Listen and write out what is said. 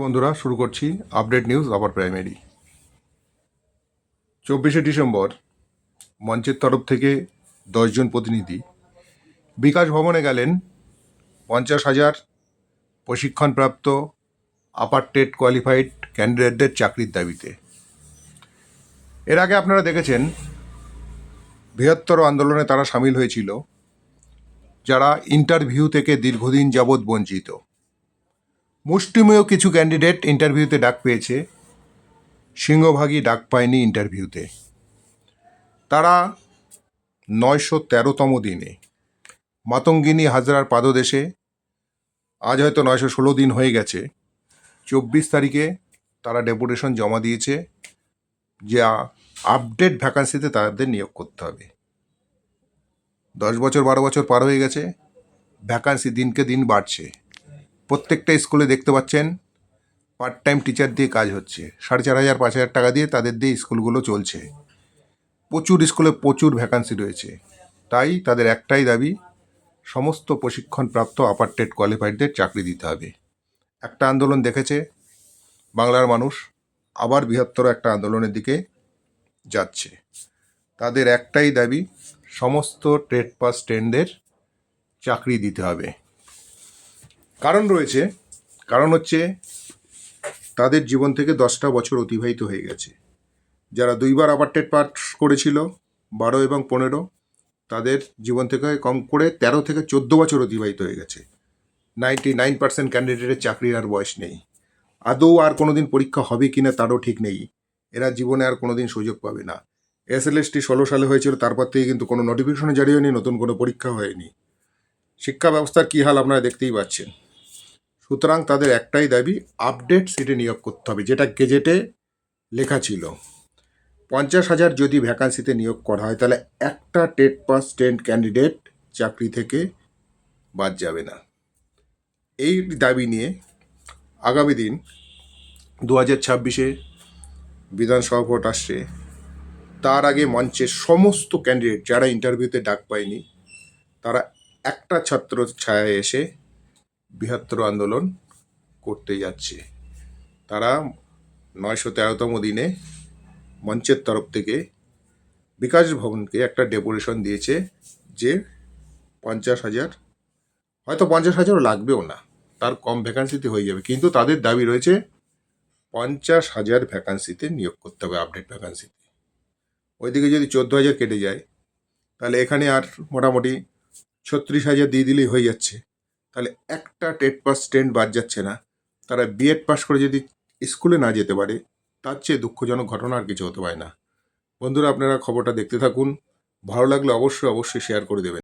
বন্ধুরা, শুরু করছি আপডেট নিউজ আবার প্রাইমারি চব্বিশে ডিসেম্বর, মঞ্চের তরফ থেকে দশজন প্রতিনিধি। বিকাশ ভবনে গেলেন পঞ্চাশ হাজার প্রশিক্ষণপ্রাপ্ত আপার টেট কোয়ালিফাইড ক্যান্ডিডেটদের চাকরির দাবিতে। এর আগে আপনারা দেখেছেন, বৃহত্তর আন্দোলনে তারা সামিল হয়েছিল, যারা ইন্টারভিউ থেকে দীর্ঘদিন যাবৎ বঞ্চিত। মুষ্টিমেয় কিছু ক্যান্ডিডেট ইন্টারভিউতে ডাক পেয়েছে। সিংহভাগই ডাক পায়নি ইন্টারভিউতে তারা নয়শো তেরোতম দিনে। মাতঙ্গিনী হাজরার পাদদেশে। আজ হয়তো নয়শো ষোলো দিন হয়ে গেছে। চব্বিশ তারিখে তারা ডেপুটেশন জমা দিয়েছে। যা আপডেট ভ্যাকান্সিতে তাদের নিয়োগ করতে হবে। দশ বছর, বারো বছর পার হয়ে গেছে। ভ্যাকান্সি দিনকে দিন বাড়ছে। প্রত্যেকটা স্কুলে দেখতে পাচ্ছেন পার্ট টাইম টিচার দিয়ে কাজ হচ্ছে। সাড়ে চার হাজার, পাঁচ হাজার টাকা দিয়ে তাদের দিয়ে স্কুলগুলো চলছে। প্রচুর স্কুলে প্রচুর ভ্যাকান্সি রয়েছে। তাই তাদের একটাই দাবি, সমস্ত প্রশিক্ষণপ্রাপ্ত আপার টেট কোয়ালিফাইডদের চাকরি দিতে হবে। একটা আন্দোলন দেখেছে বাংলার মানুষ, আবার বৃহত্তর একটা আন্দোলনের দিকে যাচ্ছে। তাদের একটাই দাবি, সমস্ত ট্রেড পাস স্ট্যান্ডের চাকরি দিতে হবে। কারণ রয়েছে, কারণ হচ্ছে তাদের জীবন থেকে দশটা বছর অতিবাহিত হয়ে গেছে। যারা দুইবার আবার টেট পাস করেছিল, বারো এবং পনেরো, তাদের জীবন থেকে কম করে তেরো থেকে চোদ্দ বছর অতিবাহিত হয়ে গেছে। নাইনটি নাইন পার্সেন্ট ক্যান্ডিডেটের চাকরির আর বয়স নেই। আদৌ আর কোনোদিন পরীক্ষা হবে কি না তারও ঠিক নেই। এরা জীবনে আর কোনোদিন সুযোগ পাবে না। এস এল এসটি ষোলো সালে হয়েছিল, তারপর থেকে কিন্তু কোনো নোটিফিকেশনও জারি হয়নি, নতুন কোনো পরীক্ষা হয়নি। শিক্ষা ব্যবস্থার কী হাল আপনারা দেখতেই পাচ্ছেন। সুতরাং তাদের একটাই দাবি আপডেট সিটে নিয়োগ করতে হবে, যেটা গেজেটে লেখা ছিল। পঞ্চাশ হাজার যদি ভ্যাকান্সিতে নিয়োগ করা হয়, তাহলে একটা টেট পাস টেন্ট ক্যান্ডিডেট চাকরি থেকে বাদ যাবে না। এই দাবি নিয়ে আগামী দিন দু হাজার ছাব্বিশে বিধানসভা ভোট আসছে। তার আগে মঞ্চের সমস্ত ক্যান্ডিডেট যারা ইন্টারভিউতে ডাক পায়নি, তারা একটা ছাত্র ছায়ায় এসে বৃহত্তর আন্দোলন করতে যাচ্ছে। তারা নয়শো তেরোতম দিনে মঞ্চের তরফ থেকে বিকাশ ভবনকে একটা ডেপুটেশন দিয়েছে যে পঞ্চাশ হাজার, হয়তো পঞ্চাশ হাজারও লাগবেও না, তার কম ভ্যাকান্সিতে হয়ে যাবে। কিন্তু তাদের দাবি রয়েছে পঞ্চাশ হাজার ভ্যাকান্সিতে নিয়োগ করতে হবে আপডেট ভ্যাকান্সিতে ওইদিকে যদি চোদ্দ হাজার কেটে যায়, তাহলে এখানে আর মোটামুটি ছত্রিশ হাজার দিয়ে দিলেই হয়ে যাচ্ছে। তাহলে একটা টেট পাস স্ট্যান্ড বাদ যাচ্ছে না। তারা বিএড পাস করে যদি স্কুলে না যেতে পারে, তার চেয়ে দুঃখজনক ঘটনা আর কিছু হতে পারে না। বন্ধুরা, আপনারা খবরটা দেখতে থাকুন। ভালো লাগলে অবশ্যই অবশ্যই শেয়ার করে দেবেন।